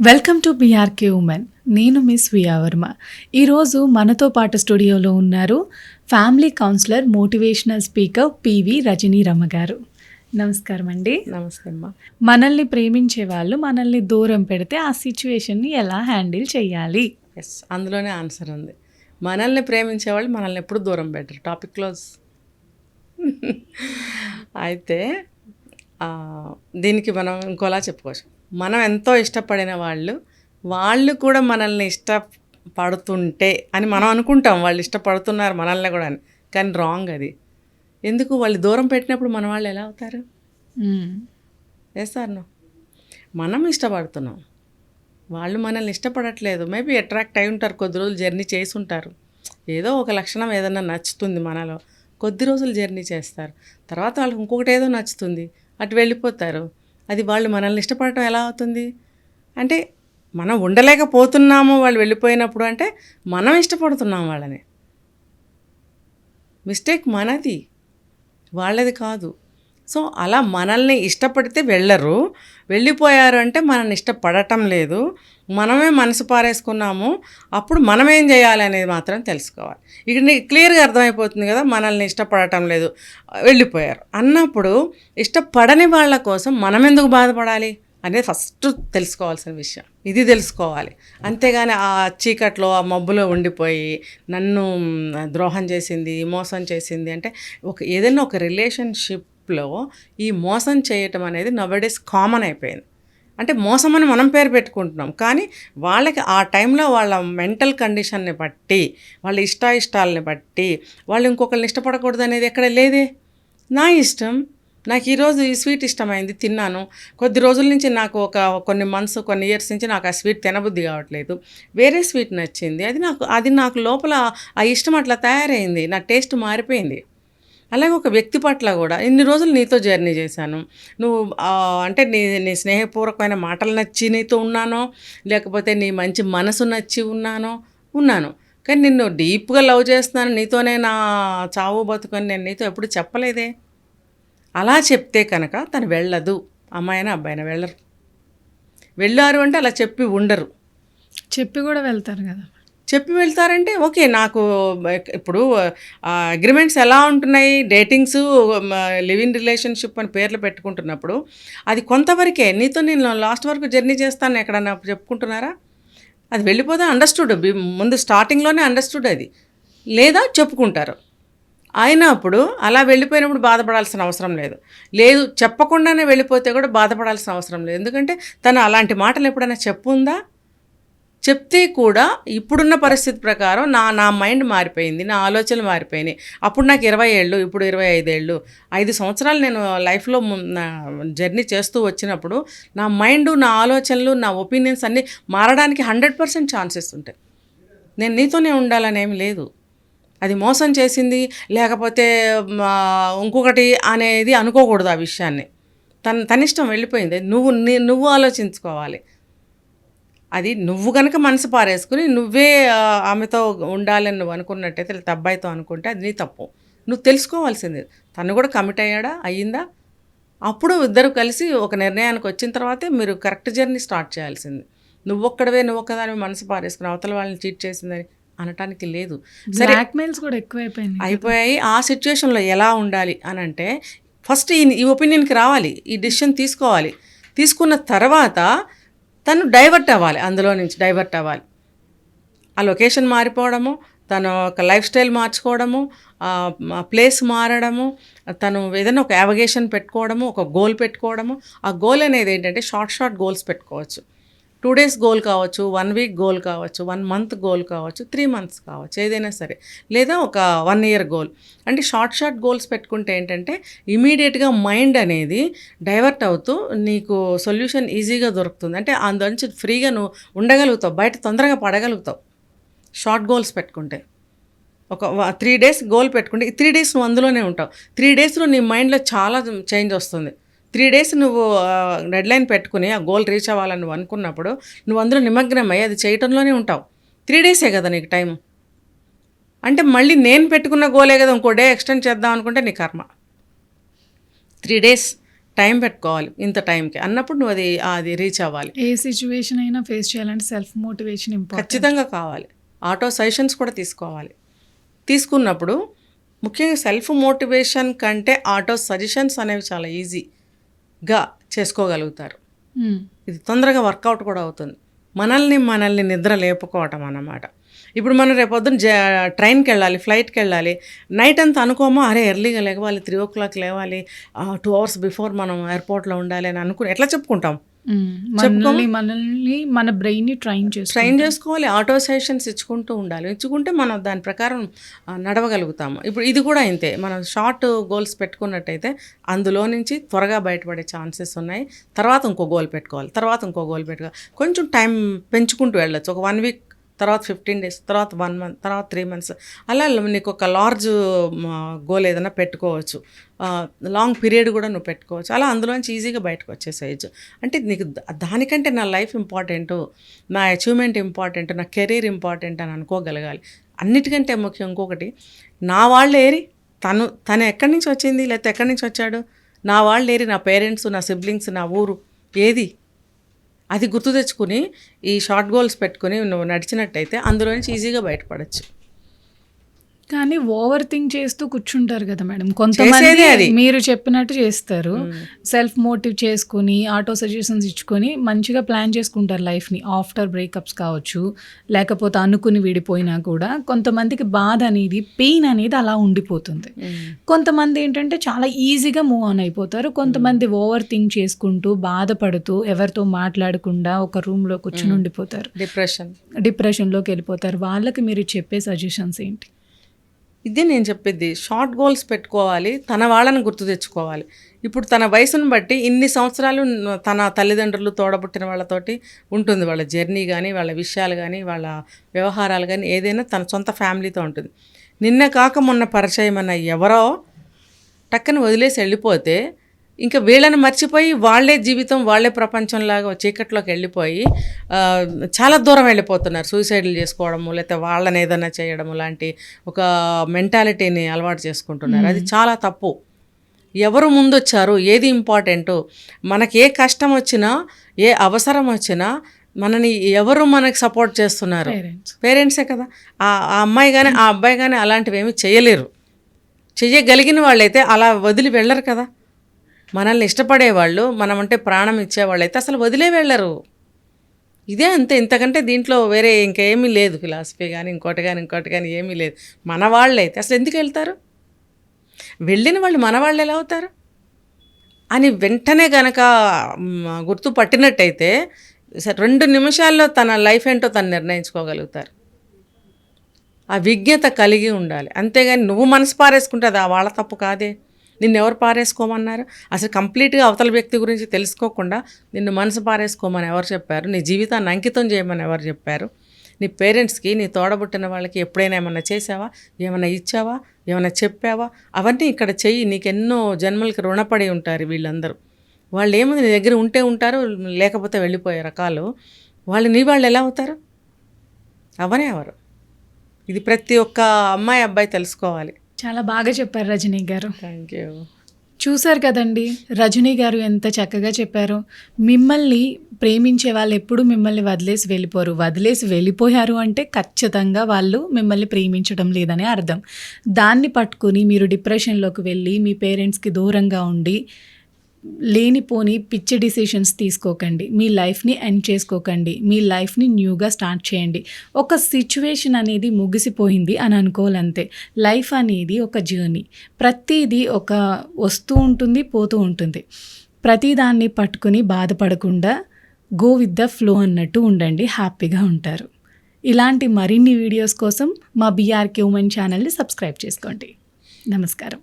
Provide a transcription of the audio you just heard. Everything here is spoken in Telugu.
Welcome to BRK women. నేను మిస్ వియావర్మ ఈరోజు మనతో పాటు స్టూడియోలో ఉన్నారు family counsellor motivational speaker PV Rajani Rama garu. నమస్కారం అండి. అమ్మా. మనల్ని ప్రేమించే వాళ్ళు మనల్ని దూరం పెడితే ఆ సిచ్యువేషన్ని ఎలా హ్యాండిల్ చేయాలి? ఎస్ అందులోనే ఆన్సర్ ఉంది. మనల్ని ప్రేమించే వాళ్ళు మనల్ని ఎప్పుడు దూరం పెట్టరు. టాపిక్ క్లోజ్ అయితే దీనికి మనం ఇంకోలా చెప్పుకోవచ్చు. మనం ఎంతో ఇష్టపడిన వాళ్ళు వాళ్ళు కూడా మనల్ని ఇష్టపడుతుంటే అని మనం అనుకుంటాం. వాళ్ళు ఇష్టపడుతున్నారు మనల్ని కూడా అని. కానీ రాంగ్ అది. ఎందుకు? వాళ్ళు దూరం పెట్టినప్పుడు మన వాళ్ళు ఎలా అవుతారు. వేస్తారు మనం ఇష్టపడుతున్నాం. వాళ్ళు మనల్ని ఇష్టపడట్లేదు. మేబీ అట్రాక్ట్ అయి ఉంటారు. కొద్ది రోజులు జర్నీ చేసి ఉంటారు. ఏదో ఒక లక్షణం ఏదన్నా నచ్చుతుంది మనలో. కొద్ది రోజులు జర్నీ చేస్తారు. తర్వాత వాళ్ళకి ఇంకొకటి ఏదో నచ్చుతుంది. అటు వెళ్ళిపోతారు. అది వాళ్ళు మనల్ని ఇష్టపడటం ఎలా అవుతుంది? అంటే మనం ఉండలేకపోతున్నాము వాళ్ళు వెళ్ళిపోయినప్పుడు అంటే మనం ఇష్టపడుతున్నాం వాళ్ళని. మిస్టేక్ మనది వాళ్ళది కాదు. సో అలా మనల్ని ఇష్టపడితే వెళ్ళరు. వెళ్ళిపోయారు అంటే మనల్ని ఇష్టపడటం లేదు. మనమే మనసు పారేసుకున్నాము. అప్పుడు మనం ఏం చేయాలి అనేది మాత్రం తెలుసుకోవాలి. ఇక్కడ నీకు క్లియర్గా అర్థమైపోతుంది కదా మనల్ని ఇష్టపడటం లేదు. వెళ్ళిపోయారు. అన్నప్పుడు ఇష్టపడని వాళ్ళ కోసం మనం ఎందుకు బాధపడాలి అనేది ఫస్ట్ తెలుసుకోవాల్సిన విషయం. ఇది తెలుసుకోవాలి. అంతేగాని ఆ చీకట్లో ఆ మబ్బులో ఉండిపోయి నన్ను ద్రోహం చేసింది మోసం చేసింది అంటే ఒక ఏదైనా ఒక రిలేషన్షిప్ గ్రూప్లో ఈ మోసం చేయటం అనేది నవడేస్ కామన్ అయిపోయింది. అంటే మోసం అని మనం పేరు పెట్టుకుంటున్నాం. కానీ వాళ్ళకి ఆ టైంలో వాళ్ళ మెంటల్ కండిషన్ని బట్టి వాళ్ళ ఇష్టాయిష్టాలని బట్టి వాళ్ళు ఇంకొకరిని ఇష్టపడకూడదు అనేది ఎక్కడ లేదే? నా ఇష్టం. నాకు ఈరోజు ఈ స్వీట్ ఇష్టమైంది తిన్నాను. కొద్ది రోజుల నుంచి నాకు ఒక కొన్ని మంత్స్ కొన్ని ఇయర్స్ నుంచి నాకు ఆ స్వీట్ తినబుద్ధి కావట్లేదు. వేరే స్వీట్ నచ్చింది. అది నాకు అది నాకు లోపల ఆ ఇష్టం అట్లా తయారైంది. నా టేస్ట్ మారిపోయింది. అలాగే ఒక వ్యక్తి పట్ల కూడా ఇన్ని రోజులు నీతో జర్నీ చేశాను. నువ్వు అంటే నీ నీ స్నేహపూర్వకమైన మాటలు నచ్చి నీతో ఉన్నానో లేకపోతే నీ మంచి మనసు నచ్చి ఉన్నానో ఉన్నాను. కానీ నిన్ను డీప్గా లవ్ చేస్తున్నాను నీతోనే నా చావు బతుకని నేను నీతో ఎప్పుడు చెప్పలేదే? అలా చెప్తే కనుక తను వెళ్ళదు. అమ్మాయినా అబ్బాయినా వెళ్ళరు. వెళ్ళారు అంటే అలా చెప్పి ఉండరు. చెప్పి కూడా వెళ్తారు కదా. చెప్పి వెళ్తారంటే ఓకే నాకు ఇప్పుడు అగ్రిమెంట్స్ ఎలా ఉంటున్నాయి? డేటింగ్స్ లివింగ్ రిలేషన్షిప్ అని పేర్లు పెట్టుకుంటున్నప్పుడు అది కొంతవరకే నీతో నేను లాస్ట్ వరకు జర్నీ చేస్తాను ఎక్కడన్నా చెప్పుకుంటున్నారా? అది వెళ్ళిపోతే అండర్స్టూడ్ ముందు స్టార్టింగ్లోనే అండర్స్టూడ్ అది. లేదా చెప్పుకుంటారు. అయినప్పుడు అలా వెళ్ళిపోయినప్పుడు బాధపడాల్సిన అవసరం లేదు. లేదు చెప్పకుండానే వెళ్ళిపోతే కూడా బాధపడాల్సిన అవసరం లేదు. ఎందుకంటే తను అలాంటి మాటలు ఎప్పుడైనా చెప్పుందా? చెప్తే కూడా ఇప్పుడున్న పరిస్థితి ప్రకారం నా నా మైండ్ మారిపోయింది నా ఆలోచనలు మారిపోయినాయి. అప్పుడు నాకు ఇరవై ఏళ్ళు ఇప్పుడు ఇరవై ఐదేళ్ళు. ఐదు సంవత్సరాలు నేను లైఫ్లో ము- నా జర్నీ చేస్తూ వచ్చినప్పుడు నా మైండ్ నా ఆలోచనలు నా ఒపీనియన్స్ అన్నీ మారడానికి హండ్రెడ్ పర్సెంట్ ఛాన్సెస్ ఉంటాయి. నేను నీతోనే ఉండాలని ఏమి లేదు. అది మోసం చేసింది లేకపోతే మా, ఇంకొకటి అనేది అనుకోకూడదు ఆ విషయాన్ని. తన తనిష్టం వెళ్ళిపోయింది. నువ్వు నువ్వు ఆలోచించుకోవాలి. అది నువ్వు కనుక మనసు పారేసుకుని నువ్వే ఆమెతో ఉండాలని నువ్వు అనుకున్నట్టయితే లేదా అబ్బాయితో అనుకుంటే అది నీ తప్పు. నువ్వు తెలుసుకోవాల్సింది. తను కూడా కమిట్ అయ్యాడా? అయ్యిందా? అప్పుడు ఇద్దరు కలిసి ఒక నిర్ణయానికి వచ్చిన తర్వాతే మీరు కరెక్ట్ జర్నీ స్టార్ట్ చేయాల్సింది. నువ్వు ఒక్కడవే నువ్వు ఒక్కదాని మనసు పారేసుకుని అవతల వాళ్ళని చీట్ చేసిందని అనటానికి లేదు. సరే. బ్లాక్మెయిల్స్ కూడా ఎక్కువైపోయినాయి. అయిపోయాయి. ఆ సిచ్యువేషన్లో ఎలా ఉండాలి అని అంటే ఫస్ట్ ఈ ఈ ఒపీనియన్కి రావాలి. ఈ డిసిషన్ తీసుకోవాలి. తీసుకున్న తర్వాత తను డైవర్ట్ అవ్వాలి అందులో నుంచి డైవర్ట్ అవ్వాలి. ఆ లొకేషన్ మారిపోవడము తను ఒక లైఫ్ స్టైల్ మార్చుకోవడము ప్లేస్ మారడము తను ఏదైనా ఒక యావగేషన్ పెట్టుకోవడము ఒక గోల్ పెట్టుకోవడము. ఆ గోల్ అనేది ఏంటంటే షార్ట్ షార్ట్ గోల్స్ పెట్టుకోవచ్చు. టూ డేస్ గోల్ కావచ్చు వన్ వీక్ గోల్ కావచ్చు వన్ మంత్ గోల్ కావచ్చు త్రీ మంత్స్ కావచ్చు ఏదైనా సరే. లేదా ఒక వన్ ఇయర్ గోల్. అంటే షార్ట్ షార్ట్ గోల్స్ పెట్టుకుంటే ఏంటంటే ఇమీడియట్గా మైండ్ అనేది డైవర్ట్ అవుతూ నీకు సొల్యూషన్ ఈజీగా దొరుకుతుంది. అంటే అందులో నుంచి ఫ్రీగా నువ్వు ఉండగలుగుతావు బయట తొందరగా పడగలుగుతావు షార్ట్ గోల్స్ పెట్టుకుంటే. ఒక త్రీ డేస్ గోల్ పెట్టుకుంటే ఈ త్రీ డేస్ నువ్వు అందులోనే ఉంటావు. త్రీ డేస్లో నీ మైండ్లో చాలా చేంజ్ వస్తుంది. త్రీ డేస్ నువ్వు డెడ్ లైన్ పెట్టుకుని ఆ గోల్ రీచ్ అవ్వాలని నువ్వు అనుకున్నప్పుడు నువ్వు అందులో నిమగ్నమై అది చేయటంలోనే ఉంటావు. త్రీ డేసే కదా నీకు టైం అంటే మళ్ళీ నేను పెట్టుకున్న గోలే కదా ఇంకో డే ఎక్స్టెండ్ చేద్దాం అనుకుంటే నీ కర్మ. త్రీ డేస్ టైం పెట్టుకోవాలి ఇంత టైంకి. అన్నప్పుడు నువ్వు అది అది రీచ్ అవ్వాలి. ఏ సిచ్యువేషన్ అయినా ఫేస్ చేయాలంటే సెల్ఫ్ మోటివేషన్ ఖచ్చితంగా కావాలి. ఆటో సజెషన్స్ కూడా తీసుకోవాలి. తీసుకున్నప్పుడు ముఖ్యంగా సెల్ఫ్ మోటివేషన్ కంటే ఆటో సజెషన్స్ అనేవి చాలా ఈజీగా చేసుకోగలుగుతారు. ఇది తొందరగా వర్కౌట్ కూడా అవుతుంది. మనల్ని మనల్ని నిద్ర లేపుకోవటం అన్నమాట. ఇప్పుడు మనం రేపొద్దున జ ట్రైన్కి వెళ్ళాలి ఫ్లైట్కి వెళ్ళాలి నైట్ అంతా అనుకోమో అరే ఎర్లీగా లేవాలి త్రీ ఓ క్లాక్ లేవాలి టూ అవర్స్ బిఫోర్ మనం ఎయిర్పోర్ట్లో ఉండాలి అని అనుకుని ఎట్లా చెప్పుకుంటాం? మనల్ని మనల్ని మన బ్రెయిన్ని ట్రైన్ చేస్తాం ట్రైన్ చేసుకోవాలి ఆటో సెషన్స్ ఇచ్చుకుంటూ ఉండాలి. ఇచ్చుకుంటే మనం దాని ప్రకారం నడవగలుగుతాము. ఇప్పుడు ఇది కూడా ఇంతే. మనం షార్ట్ గోల్స్ పెట్టుకున్నట్టయితే అందులో నుంచి త్వరగా బయటపడే ఛాన్సెస్ ఉన్నాయి. తర్వాత ఇంకో గోల్ పెట్టుకోవాలి తర్వాత ఇంకో గోల్ పెట్టుకోవాలి. కొంచెం టైం పెంచుకుంటూ వెళ్ళొచ్చు. ఒక వన్ వీక్ తర్వాత ఫిఫ్టీన్ డేస్ తర్వాత వన్ మంత్ తర్వాత త్రీ మంత్స్ అలా నీకు ఒక లార్జ్ గోల్ ఏదైనా పెట్టుకోవచ్చు. లాంగ్ పీరియడ్ కూడా నువ్వు పెట్టుకోవచ్చు. అలా అందులోంచి ఈజీగా బయటకు వచ్చేసేయచ్చు. అంటే నీకు దానికంటే నా లైఫ్ ఇంపార్టెంట్ నా అచీవ్మెంట్ ఇంపార్టెంట్ నా కెరీర్ ఇంపార్టెంట్ అని అనుకోగలగాలి. అన్నిటికంటే ముఖ్యం ఇంకొకటి నా వాళ్ళు ఏరి తను తను ఎక్కడి నుంచి వచ్చింది లేకపోతే ఎక్కడి నుంచి వచ్చాడు? నా వాళ్ళు ఏరి నా పేరెంట్స్ నా సిబ్లింగ్స్ నా ఊరు ఏది? అది గుర్తు తెచ్చుకుని ఈ షార్ట్ గోల్స్ పెట్టుకుని నువ్వు నడిచినట్టయితే అందులో నుంచి ఈజీగా బయటపడచ్చు. కానీ ఓవర్ థింక్ చేస్తూ కూర్చుంటారు కదా మేడం. కొంతమంది. మీరు చెప్పినట్టు చేస్తారు. సెల్ఫ్ మోటివ్ చేసుకుని ఆటో సజెషన్స్ ఇచ్చుకొని మంచిగా ప్లాన్ చేసుకుంటారు లైఫ్ని ఆఫ్టర్ బ్రేకప్స్ కావచ్చు లేకపోతే అనుకుని విడిపోయినా కూడా కొంతమందికి బాధ అనేది పెయిన్ అనేది అలా ఉండిపోతుంది. కొంతమంది ఏంటంటే చాలా ఈజీగా మూవ్ ఆన్ అయిపోతారు. కొంతమంది ఓవర్ థింక్ చేసుకుంటూ బాధపడుతూ ఎవరితో మాట్లాడకుండా ఒక రూమ్లో కూర్చుని ఉండిపోతారు. డిప్రెషన్. డిప్రెషన్లోకి వెళ్ళిపోతారు. వాళ్ళకి మీరు చెప్పే సజెషన్స్ ఏంటి? ఇదే నేను చెప్పేది. షార్ట్ గోల్స్ పెట్టుకోవాలి తన వాళ్ళని గుర్తు తెచ్చుకోవాలి. ఇప్పుడు తన వయసును బట్టి ఇన్ని సంవత్సరాలు తన తల్లిదండ్రులు తోడబుట్టిన వాళ్ళతోటి ఉంటుంది. వాళ్ళ జర్నీ కానీ వాళ్ళ విషయాలు కానీ వాళ్ళ వ్యవహారాలు కానీ ఏదైనా తన సొంత ఫ్యామిలీతో ఉంటుంది. నిన్న కాక మొన్న పరిచయం అన్న ఎవరో టక్కన వదిలేసి వెళ్ళిపోతే ఇంకా వీళ్ళని మర్చిపోయి వాళ్ళే జీవితం వాళ్ళే ప్రపంచంలాగా చీకట్లోకి వెళ్ళిపోయి చాలా దూరం వెళ్ళిపోతున్నారు. సూసైడ్లు చేసుకోవడము లేకపోతే వాళ్ళని ఏదైనా చేయడము లాంటి ఒక మెంటాలిటీని అలవాటు చేసుకుంటున్నారు. అది చాలా తప్పు. ఎవరు ముందొచ్చారు? ఏది ఇంపార్టెంట్? మనకి ఏ కష్టం వచ్చినా ఏ అవసరం వచ్చినా మనని ఎవరు మనకి సపోర్ట్ చేస్తున్నారు? పేరెంట్స్. పేరెంట్సే కదా. ఆ ఆ అమ్మాయి కానీ ఆ అబ్బాయి కానీ అలాంటివి ఏమీ చేయలేరు. చెయ్యగలిగిన వాళ్ళైతే అలా వదిలి వెళ్ళరు కదా. మనల్ని ఇష్టపడేవాళ్ళు మనమంటే ప్రాణం ఇచ్చేవాళ్ళు అయితే అసలు వదిలే వెళ్ళరు. ఇదే అంతే. ఇంతకంటే దీంట్లో వేరే ఇంకేమీ లేదు ఫిలాసఫీ కానీ ఇంకోటి కానీ ఇంకోటి కానీ ఏమీ లేదు. మన వాళ్ళు అయితే అసలు ఎందుకు వెళ్తారు? వెళ్ళిన వాళ్ళు మన వాళ్ళు ఎలా అవుతారు? అని వెంటనే గనక గుర్తు పట్టినట్టయితే రెండు నిమిషాల్లో తన లైఫ్ ఏంటో తను నిర్ణయించుకోగలుగుతారు. ఆ విజ్ఞత కలిగి ఉండాలి. అంతేగాని నువ్వు మనసు పారేసుకుంటే అది ఆ వాళ్ళ తప్పు కాదే. నిన్ను ఎవరు పారేసుకోమన్నారు? అసలు కంప్లీట్గా అవతల వ్యక్తి గురించి తెలుసుకోకుండా నిన్ను మనసు పారేసుకోమని ఎవరు చెప్పారు? నీ జీవితాన్ని అంకితం చేయమని ఎవరు చెప్పారు? నీ పేరెంట్స్కి నీ తోడబుట్టిన వాళ్ళకి ఎప్పుడైనా ఏమైనా చేసావా ఏమైనా ఇచ్చావా? ఏమైనా చెప్పావా? అవన్నీ ఇక్కడ చెయ్యి నీకెన్నో జన్మలకి రుణపడి ఉంటారు వీళ్ళందరూ. వాళ్ళు ఏముంది నీ దగ్గర ఉంటే ఉంటారు లేకపోతే వెళ్ళిపోయే రకాలు. వాళ్ళు నీ వాళ్ళు ఎలా అవుతారు? అవనే అవరు ఇది ప్రతి ఒక్క అమ్మాయి అబ్బాయి తెలుసుకోవాలి. చాలా బాగా చెప్పారు రజనీ గారు. థ్యాంక్ యూ చూశారు కదండి రజనీ గారు ఎంత చక్కగా చెప్పారు. మిమ్మల్ని ప్రేమించే వాళ్ళు ఎప్పుడు మిమ్మల్ని వదిలేసి వెళ్ళిపోరు. వదిలేసి వెళ్ళిపోయారు అంటే ఖచ్చితంగా వాళ్ళు మిమ్మల్ని ప్రేమించడం లేదని అర్థం. దాన్ని పట్టుకుని మీరు డిప్రెషన్లోకి వెళ్ళి మీ పేరెంట్స్కి దూరంగా ఉండి లేనిపోని పిచ్చి డిసిషన్స్ తీసుకోకండి. మీ లైఫ్ని ఎండ్ చేసుకోకండి. మీ లైఫ్ని న్యూగా స్టార్ట్ చేయండి. ఒక సిచ్యువేషన్ అనేది ముగిసిపోయింది అని అనుకోవాలంతే. లైఫ్ అనేది ఒక జర్నీ ప్రతిదీ ఒక వస్తూ ఉంటుంది పోతూ ఉంటుంది. ప్రతిదాన్ని పట్టుకుని బాధపడకుండా గో విత్ ద ఫ్లో అన్నట్టు ఉండండి. హ్యాపీగా ఉంటారు. ఇలాంటి మరిన్ని వీడియోస్ కోసం మా బీఆర్కే ఉమెన్ ఛానల్ని సబ్స్క్రైబ్ చేసుకోండి. నమస్కారం.